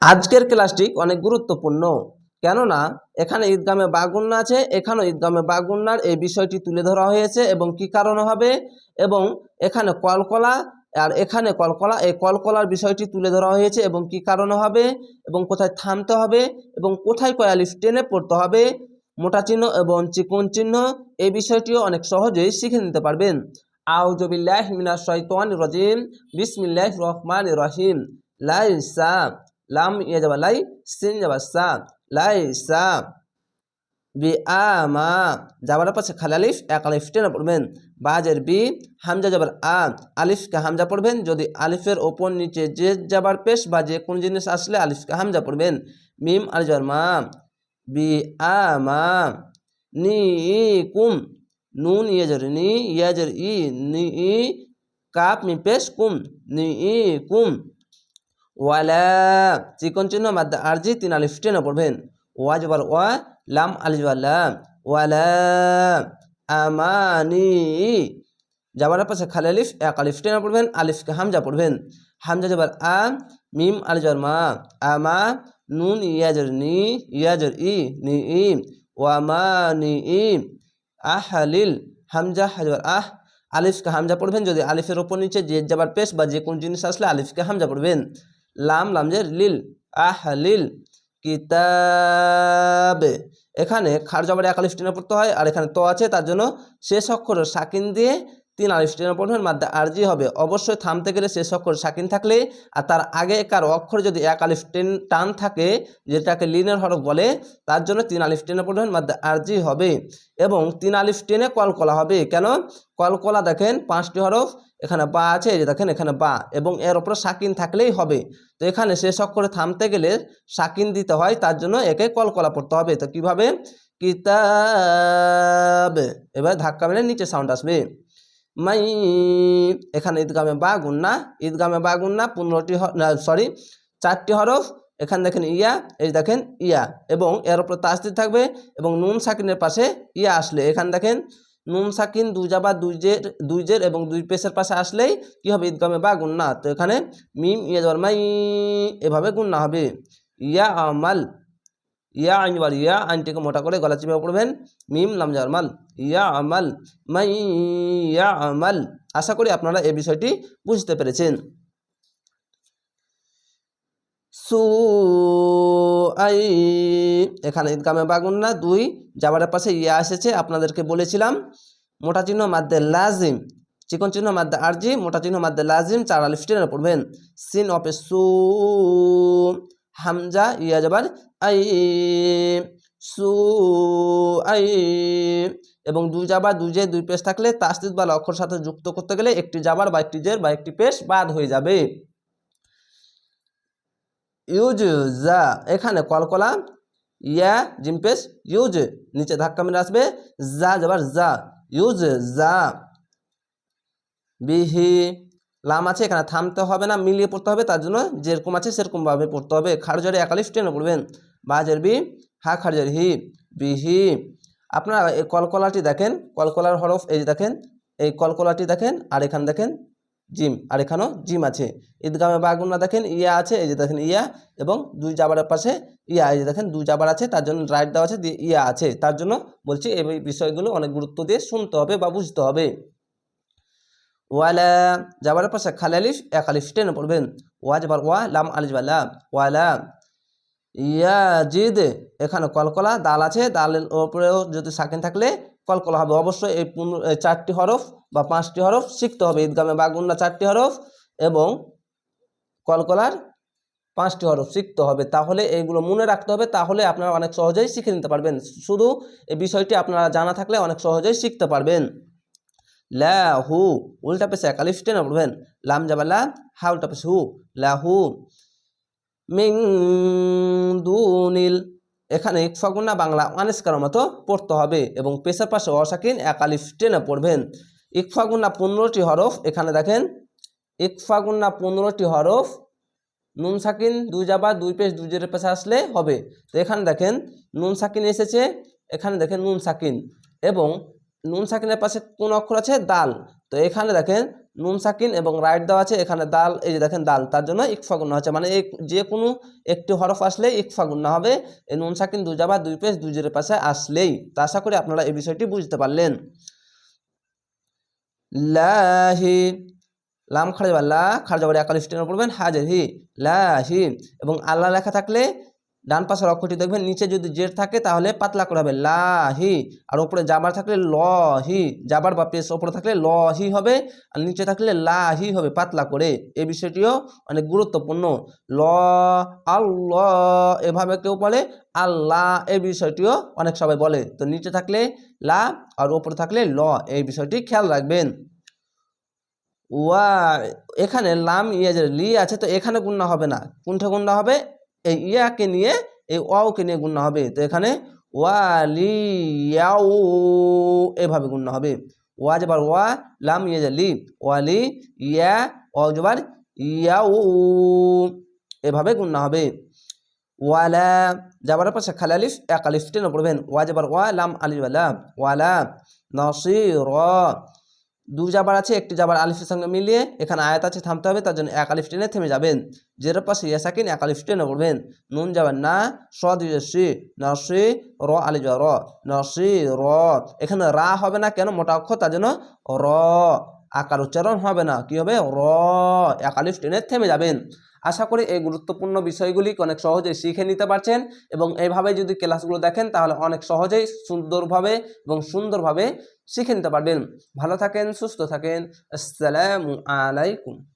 আজকের ক্লাসটি অনেক গুরুত্বপূর্ণ। কেননা, এখানে ঈদগামে বাগুন্না আছে, এখানেও ঈদগামে বাগুন্নার এই বিষয়টি তুলে ধরা হয়েছে এবং কি কারণে হবে? এবং এখানে কলকলা আর এখানে কলকলা, এই কলকলার বিষয়টি তুলে ধরা হয়েছে এবং কি কারণে হবে? এবং কোথায় থামতে হবে? এবং কোথায় কয়ালিফ টেনে পড়তে হবে? মোটা চিহ্ন এবং চিকন চিহ্ন এই বিষয়টিও অনেক সহজেই শিখে নিতে পারবেন। আউজবিল্লাহ মিনাশ শৈতানির রাজিম। বিসমিল্লাহির রহমানির রহিম। লাইসা। লাম ইয়ে যাবা লাই সিন যাবা সা লাই সা বি আমা যাবার পাশে খালি আলিফ এক আলিফ টেনে পড়বেন বাজের বি হামজা যাবার আ আলিফকে হামজা পড়বেন যদি আলিফের ওপর নিচে যে যাবার পেশ বা যে কোন জিনিস আসলে আলিফকে হামজা পড়বেন মিম আলিফ যাবার মা বি আমা নি কুম নুন ইয়াজর নি ইয়াজর ই নি কাপ মি পেশ কুম নি ই কুম ওয়ালা চিকন চিহ্ন মাদ্দা আরজি তিন আলিফ, টেনে পড়বেন। ওয়া জবর ওয়া, লাম আলিফ লাম। ওয়ালা আমানি। যাবার পাশে খালি আলিফ, এক আলিফ, টেনে পড়বেন। আলিফকে হামজা পড়বেন। হামজা জবর আ, মিম আলিফ জবর মা। আমা, নুন ইয়াজর নি, ইয়াজর ই, নি, ই। ওয়ামা, নি, ই। আহালিল হামজা হাজর আহ। আলিফকে হামজা পড়বেন। যদি আলিফের ওপর নিচে যে যাবার পেশ বা যে কোন জিনিস আসলে আলিফকে হামজা পড়বেন। লাম লাম যে লিল, আহ, লিল, কিতাব। এখানে খার জবারে এক আলিফ টেনে পড়তে হয়, আর এখানে তো আছে, তার জন্য শেষ অক্ষর সাকিন দিয়ে তিন আলিফ টেনে পড়বেন মাদ্দা আরজি হবে। অবশ্যই থামতে গেলে শেষ অক্ষর সাকিন থাকলে আর তার আগে কার অক্ষর যদি এক আলিফ টেন টান থাকে, যেটাকে লিনের হরফ বলে, তার জন্য তিন আলিফ টেনে পড়বেন মাদ্দা আরজি হবে এবং তিন আলিফ টেনে কলকলা হবে। কেন? কলকলা দেখেন পাঁচটি হরফ, এখানে বা আছে যে দেখেন এখানে বা এবং এর উপরে সাকিন থাকলেই হবে। তো এখানে শেষ অক্ষরে থামতে গেলে সাকিন দিতে হয়, তার জন্য একে কলকলা পড়তে হবে। তো কীভাবে? কিতাব। এবার ধাক্কা মেরে নিচে সাউন্ড আসবে। মাই, এখানে ঈদগামে বা গুন্না ঈদগামে বা গুন্না পনেরোটি সরি চারটি হরফ, এখানে দেখেন ইয়া, এই দেখেন ইয়া, এবং এর উপরে তাসদিদ থাকবে, এবং নুন সাকিনের পাশে ইয়া আসলে, এখানে দেখেন নুন সাকিন দুই জাবা দুই জের দুই জের এবং দুই পেশের পাশে আসলেই কি হবে ঈদগামে বা গুন্না তো এখানে মিম, ইয়া যাবার মাই, এভাবে গুন্না হবে, ইয়া আমাল ইয়া আইন বার ইয়া আইনটিকে মোটা করে গলা চিপে পড়বেন। মিম, লাম যাবার মাল। ইয়া আমাল, মাই, ইয়া আমাল। আশা করি আপনারা এই বিষয়টি বুঝতে পেরেছেন। সু আই এখানে ঈদগামে বাগুন না, দুই, যাবারের পাশে ইয়া এসেছে, আপনাদেরকে বলেছিলাম। মোটা চিহ্ন মাদ্দে লাজিম, চিকন চিহ্ন মাদ্দে আরজি, মোটা চিহ্ন মাদ্দে লাজিম, চার আলিফ টেনে পড়বেন। সিন অপে সু হামজা ইয়া যাবার আই সু আই এবং দুই জাবার দুই জে দুই পেশ থাকলে তাস্তিদ বা অক্ষর সাথে যুক্ত করতে গেলে একটি যাবার বা একটি জের বা একটি পেশ বাদ হয়ে যাবে। ইউজ যা এখানে কলকলা ইয়া জিমপেস ইউজ, নিচে ধাক্কা মেরে আসবে যা যাবার যা ইউজ যা বিহি লাম আছে, এখানে থামতে হবে না, মিলিয়ে পড়তে হবে, তার জন্য যেরকম আছে সেরকমভাবে পড়তে হবে। খারজারে একালিফ টেনে পড়বেন। বাজের বি, হা খারজার হি বিহি আপনারা এই কলকলাটি দেখেন, কলকলার হরফ, এই দেখেন, এই কলকলাটি দেখেন, আর এখানে দেখেন, জিম, আর এখানেও জিম আছে। ঈদগামে বাগুনা দেখেন, ইয়া আছে, এই যে দেখেন, ইয়া, এবং দুই জাবারের পাশে ইয়া, এই যে দেখেন দুই জাবার আছে, তার জন্য রাইট দেওয়া আছে ইয়া আছে। তার জন্য বলছি, এই বিষয়গুলো অনেক গুরুত্ব দিয়ে শুনতে হবে বা বুঝতে হবে। ওয়ালা যাবারের পাশে খালি আলিফ এক আলিফ টেনে পড়বেন। ওয়া যাবার ওয়া, লাম আলিফ বা লাম ওয়ালা। ইয়া জিদ এখানে কলকলা, দাল আছে, দালের ওপরেও যদি সাকিন থাকলে কলকলা হবে। অবশ্যই এই চারটি হরফ বা পাঁচটি হরফ শিখতে হবে। ঈদগামে বাগুন্না চারটি হরফ এবং কলকলার পাঁচটি হরফ শিখতে হবে। তাহলে এইগুলো মনে রাখতে হবে। তাহলে আপনারা অনেক সহজেই শিখে নিতে পারবেন। শুধু এই বিষয়টি আপনারা জানা থাকলে অনেক সহজেই শিখতে পারবেন। লা হু, উল্টা পেশে একালিফ টেনে পড়বেন লাম যাবালা হা উল্টা পেশে হু। লাহু মিং দুনিল, এখানে ইকফাগুন্না বাংলা, আনিস্কার মতো পড়তে হবে এবং পেশার পাশে অসাকিন একালিফ টেনে পড়বেন। ইকফাগুন্না পনেরোটি হরফ, এখানে দেখেন। ইকফাগুন্না পনেরোটি হরফ, নুন সাকিন দুই জাবা দুই পেশ, দুই জেরের পাশে আসলে হবে। তো এখানে দেখেন, নুন সাকিন এসেছে, এখানে দেখেন নুন সাকিন। এবং নুন সাকিনের পাশে কোন অক্ষর আছে? দাল। তো এখানে দেখেন নুন সাকিন এবং রাইট দেওয়া আছে, এখানে দাল, এই যে দেখেন দাল, তার জন্য ইকফা হচ্ছে। মানে এই যে কোনো একটি হরফ আসলে ইকফা গুণা হবে, এই নুন সাকিন দুই জাবা দুই পেশ দুই জেরের পাশে আসলেই। তা আশা করি আপনারা এই বিষয়টি বুঝতে পারলেন। লাহি, লাম খাড়া যাবার লা খাড়া যাবার একালিশ টেনে পড়বেন, হাজের হি, লাহি, এবং আল্লাহ লেখা থাকলে ডান পাশের অক্ষরটি দেখবেন, নিচে যদি জের থাকে তাহলে পাতলা করে হবে লাহি আর উপরে জাবার থাকলে লহি জাবার বা পেশ ওপরে থাকলে লহি হবে, আর নিচে থাকলে লাহি হবে, পাতলা করে। এই বিষয়টিও অনেক গুরুত্বপূর্ণ। ল, আল্লাহ, এভাবে কেউ বলে, আল্লাহ এই বিষয়টিও অনেক সবাই বলে। তো নিচে থাকলে লা, আর ওপরে থাকলে ল, এই বিষয়টি খেয়াল রাখবেন। ওয়া এখানে লাম ইয়াজের লি আছে, তো এখানে গুণনা হবে না। কোনটা গুণনা হবে? এই ইয়াকে নিয়ে এই ওয়াওকে নিয়ে গুণনা হবে। তো এখানে ওয়ালি ইয়াও এভাবে গুণনা হবে। ওয়া যাবার ওয়া, লাম ইয়াজের লি ওয়ালি ইয়া ওয়া যাবার ইয়াও এভাবে গুণনা হবে। ওয়ালা যাবার পাশে খালালিফ এক আলিফ টেনে পড়বেন। ওয়া যাবার ওয়া, লাম আলিফ ওয়ালা ওয়ালা নসির। দু যাবার আছে, একটি জাবার আলিফের সঙ্গে মিলিয়ে এখানে আয়াত আছে, থামতে হবে, তার জন্য এক আলিফ টেনে থেমে যাবেন। জের পাশে ইয়াসাকিন এক আলিফ টেনে পড়বেন। নুন যাবেন না, স দিয়ে সি নসি, র আলি র। নসি, র, এখানে রা হবে না কেন? মোটা অক্ষর, তার জন্য র। আকার উচ্চারণ হবে না, কি হবে? র। এক আলিফ টেনে থেমে যাবেন। আশা করি এই গুরুত্বপূর্ণ বিষয়গুলি অনেক সহজেই শিখে নিতে পারছেন এবং এইভাবে যদি ক্লাসগুলো দেখেন তাহলে অনেক সহজেই সুন্দরভাবে এবং সুন্দরভাবে শিখে নিতে পারবেন। ভালো থাকেন, সুস্থ থাকেন। আসসালামু আলাইকুম।